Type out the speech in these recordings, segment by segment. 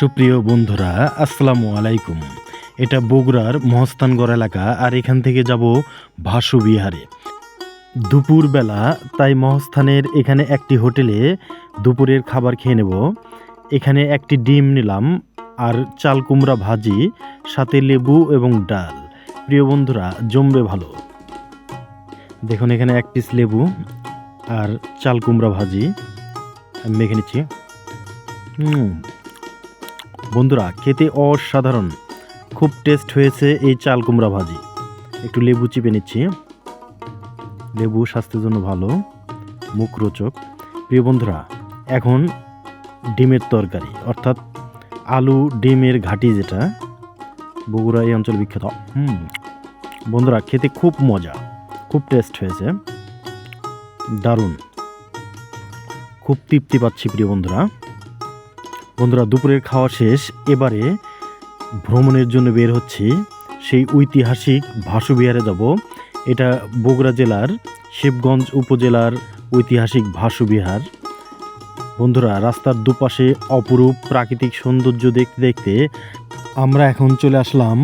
সুপ্রিয় বন্ধুরা, আসসালামু আলাইকুম। এটা বগুড়ার মহস্তানগড় এলাকা, আর এখান থেকে যাব ভাসু বিহারে। দুপুরবেলা তাই মহস্থানের এখানে একটি হোটেলে দুপুরের খাবার খেয়ে নেব। এখানে একটি ডিম নিলাম, আর চাল কুমড়া ভাজি, সাথে লেবু এবং ডাল। প্রিয় বন্ধুরা, জমবে ভালো। দেখুন, এখানে এক পিস লেবু আর চাল কুমড়া ভাজি। আমি মেখে নিচ্ছি। হুম বন্ধুরা, খেতে অসাধারণ। খুব টেস্ট হয়েছে এই চাল কুমড়া ভাজি। একটু লেবু চিপে নিচ্ছি। লেবু স্বাস্থ্যের জন্য ভালো মুখরোচক প্রিয় বন্ধুরা, এখন ডিমের তরকারি, অর্থাৎ আলু ডিমের ঘাটি যেটা, বগুড়া এই অঞ্চল বিখ্যাত। হুম, বন্ধুরা, খেতে খুব মজা, খুব টেস্ট হয়েছে। দারুণ। খুব তৃপ্তি পাচ্ছি প্রিয় বন্ধুরা। বন্ধুরা, দুপুরের খাওয়া শেষ। এবারে ভ্রমণের জন্য বের হচ্ছি। সেই ঐতিহাসিক ভাসু বিহারে যাব। এটা বগুড়া জেলার শিবগঞ্জ উপজেলার ঐতিহাসিক ভাসু বিহার বন্ধুরা, রাস্তার দুপাশে অপরূপ প্রাকৃতিক সৌন্দর্য দেখতে দেখতে আমরা এখন চলে আসলাম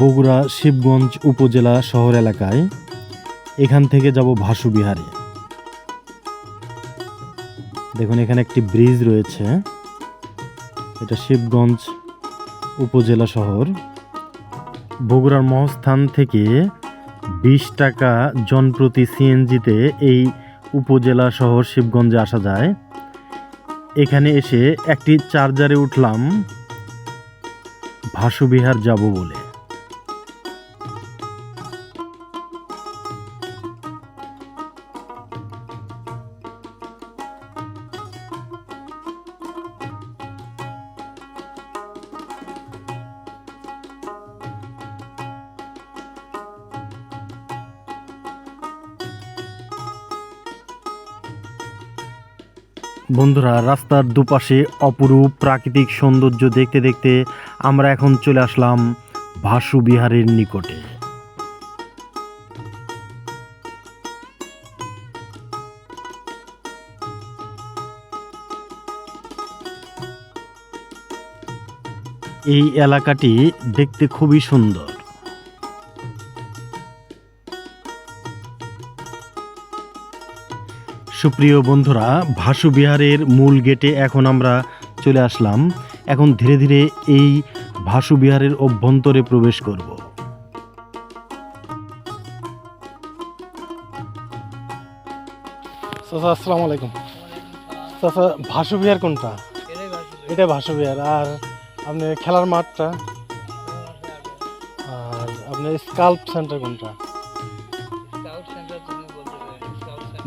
বগুড়া শিবগঞ্জ উপজেলা শহর এলাকায়। এখান থেকে যাব ভাসু বিহারে দেখুন, এখানে একটি ব্রিজ রয়েছে। এটা শিবগঞ্জ উপজেলা শহর। বগুড়ার মহস্থান থেকে বিশ টাকা জনপ্রতি সিএনজিতে এই উপজেলা শহর শিবগঞ্জে আসা যায়। এখানে এসে একটি চার্জারে উঠলাম, ভাসুবিহার যাব বলে। বন্ধুরা, রাস্তার দুপাশে অপরূপ প্রাকৃতিক সৌন্দর্য দেখতে দেখতে আমরা এখন চলে আসলাম ভাসু বিহারের নিকটে। এই এলাকাটি দেখতে খুবই সুন্দর। সুপ্রিয় বন্ধুরা, ভাসু বিহারের মূল গেটে এখন আমরা চলে আসলাম। এখন ধীরে ধীরে এই ভাসু বিহারের অভ্যন্তরে প্রবেশ করব। চাচা, আসসালামু আলাইকুম। চাচা, ভাসু বিহার কোনটা? এটা ভাসু বিহার। আর আপনার খেলার মাঠটা? আর আপনার স্কাল্প সেন্টার কোনটা?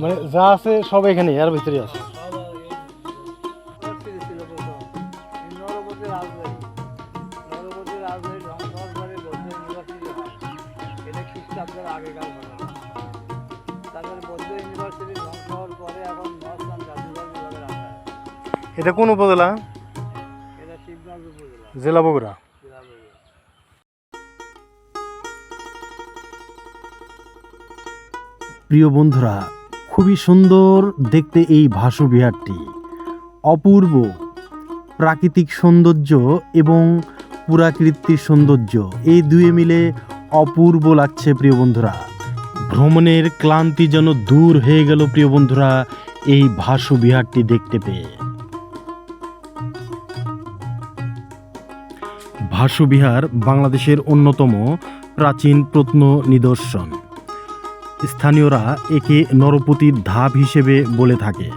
মানে যা আছে সব এখানে এর ভিতরে আছে। এটা কোন উপজেলা? জেলা বগুড়া। প্রিয় বন্ধুরা খুবই সুন্দর দেখতে এই ভাসু বিহারটি অপূর্ব প্রাকৃতিক সৌন্দর্য এবং পুরাকৃতির সৌন্দর্য। এই দুয়ে মিলে অপূর্ব লাগছে প্রিয় বন্ধুরা। ভ্রমণের ক্লান্তি যেন দূর হয়ে গেল প্রিয় বন্ধুরা এই ভাসু বিহারটি দেখতে পেয়ে। ভাসু বিহার বাংলাদেশের অন্যতম প্রাচীন প্রত্ন নিদর্শন স্থানীয়রা একে নরপতির ধাপ হিসেবে বলে থাকে।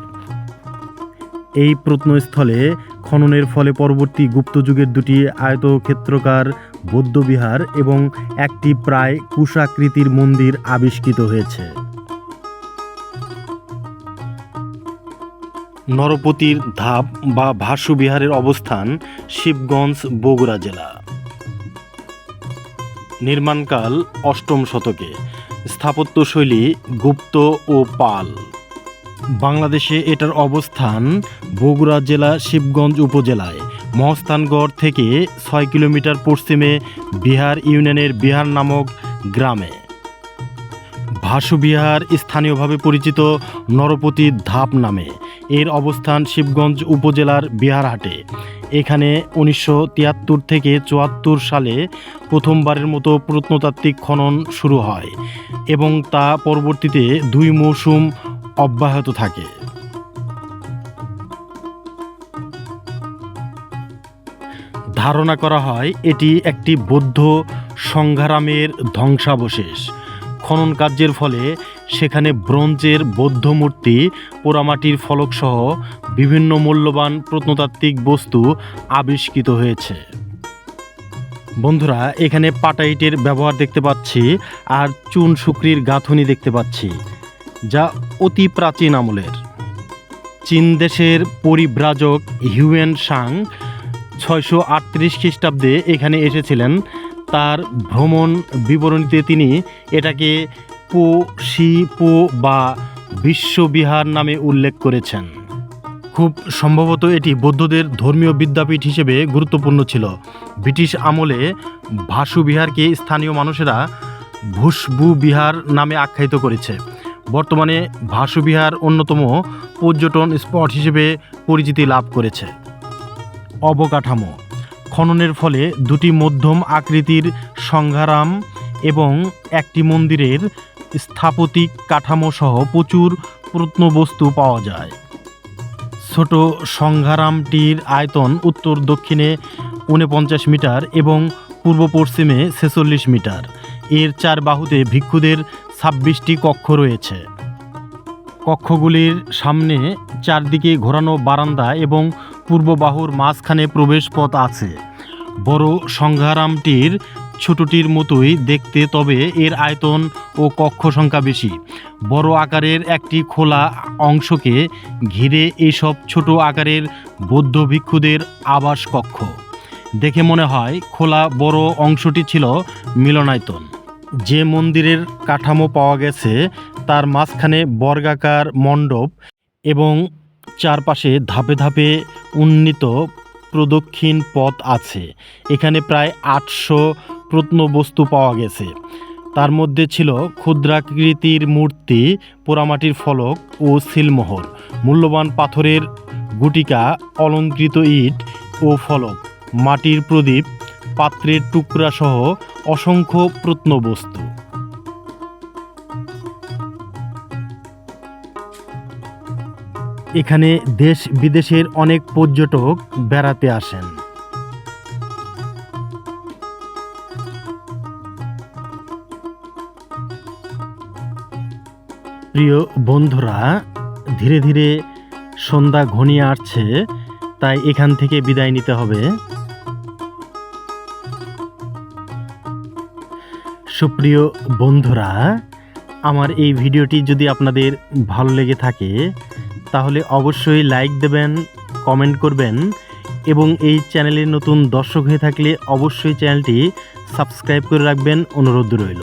এই প্রত্নস্থলে খননের ফলে পরবর্তী গুপ্ত যুগের দুটি আয়তক্ষেত্রকার বৌদ্ধবিহার এবং একটি প্রায় কুশাকৃতির মন্দির আবিষ্কৃত হয়েছে। নরপতির ধাপ বা ভাসু বিহারের অবস্থান শিবগঞ্জ বগুড়া জেলা। নির্মাণকাল অষ্টম শতকে। স্থাপত্যশৈলী গুপ্ত ও পাল। বাংলাদেশে এটার অবস্থান বগুড়া জেলা শিবগঞ্জ উপজেলায়। মহস্থানগড় থেকে ছয় কিলোমিটার পশ্চিমে বিহার ইউনিয়নের বিহার নামক গ্রামে। ভাসু বিহার স্থানীয়ভাবে পরিচিত নরপতি ধাপ নামে। এর অবস্থান শিবগঞ্জ উপজেলার বিহারহাটে। এখানে উনিশশো তিয়াত্তর থেকে চুয়াত্তর সালে প্রথমবারের মতো প্রত্নতাত্ত্বিক খনন শুরু হয় এবং তা পরবর্তীতে দুই মৌসুম অব্যাহত থাকে। ধারণা করা হয় এটি একটি বৌদ্ধ সংঘারামের ধ্বংসাবশেষ। খনন কার্যের ফলে সেখানে ব্রোঞ্জের বৌদ্ধ মূর্তি, পোড়ামাটির ফলকসহ বিভিন্ন মূল্যবান প্রত্নতাত্ত্বিক বস্তু আবিষ্কৃত হয়েছে। বন্ধুরা, এখানে পাটাইটের ব্যবহার দেখতে পাচ্ছি আর চুন শুক্রির গাঁথুনি দেখতে পাচ্ছি, যা অতি প্রাচীন আমলের। চীন দেশের পরিব্রাজক হিউয়েন সাং ছয়শো আটত্রিশ খ্রিস্টাব্দে এখানে এসেছিলেন। তার ভ্রমণ বিবরণীতে তিনি এটাকে পো, শি, পো বা বিশ্ববিহার নামে উল্লেখ করেছেন। খুব সম্ভবত এটি বৌদ্ধদের ধর্মীয় বিদ্যাপীঠ হিসেবে গুরুত্বপূর্ণ ছিল। ব্রিটিশ আমলে ভাসু বিহারকে স্থানীয় মানুষেরা ভুসবু বিহার নামে আখ্যায়িত করেছে। বর্তমানে ভাসু বিহার অন্যতম পর্যটন স্পট হিসেবে পরিচিতি লাভ করেছে। অবকাঠামো খননের ফলে দুটি মধ্যম আকৃতির সংঘারাম এবং একটি মন্দিরের স্থাপতিক কাঠামো সহ প্রচুর প্রত্নবস্তু পাওয়া যায়। ছোট সংঘারামটির আয়তন উত্তর দক্ষিণে উনপঞ্চাশ মিটার এবং পূর্ব পশ্চিমে ছেচল্লিশ মিটার। এর চার বাহুতে ভিক্ষুদের ছাব্বিশটি কক্ষ রয়েছে। কক্ষগুলির সামনে চারদিকে ঘোরানো বারান্দা এবং পূর্ব বাহুর মাঝখানে প্রবেশ পথ আছে। বড় সংঘারামটির ছোটটির মতোই দেখতে, তবে এর আয়তন ও কক্ষ সংখ্যা বেশি। বড় আকারের একটি খোলা অংশকে ঘিরে এইসব ছোট আকারের বৌদ্ধ ভিক্ষুদের আবাস কক্ষ দেখে মনে হয়, খোলা বড় অংশটি ছিল মিলনায়তন। যে মন্দিরের কাঠামো পাওয়া গেছে, তার মাঝখানে বর্গাকার মণ্ডপ এবং চারপাশে ধাপে ধাপে উন্নীত প্রদক্ষিণ পথ আছে। এখানে প্রায় আটশো প্রত্নবস্তু পাওয়া গেছে। তার মধ্যে ছিল ক্ষুদ্রাকৃতির মূর্তি, পোড়ামাটির ফলক ও সিলমোহর, মূল্যবান পাথরের গুটিকা, অলঙ্কৃত ইট ও ফলক, মাটির প্রদীপ, পাত্রের টুকরা সহ অসংখ্য প্রত্নবস্তু। এখানে দেশ বিদেশের অনেক পর্যটক বেড়াতে আসেন। প্রিয় বন্ধুরা, ধীরে ধীরে সন্ধ্যা ঘনিয়ে আসছে, তাই এখান থেকে বিদায় নিতে হবে। সুপ্রিয় বন্ধুরা, আমার এই ভিডিওটি যদি আপনাদের ভালো লেগে থাকে, তাহলে অবশ্যই লাইক দেবেন, কমেন্ট করবেন এবং এই চ্যানেলের নতুন দর্শক হয়ে থাকলে অবশ্যই চ্যানেলটি সাবস্ক্রাইব করে রাখবেন। অনুরোধ রইল।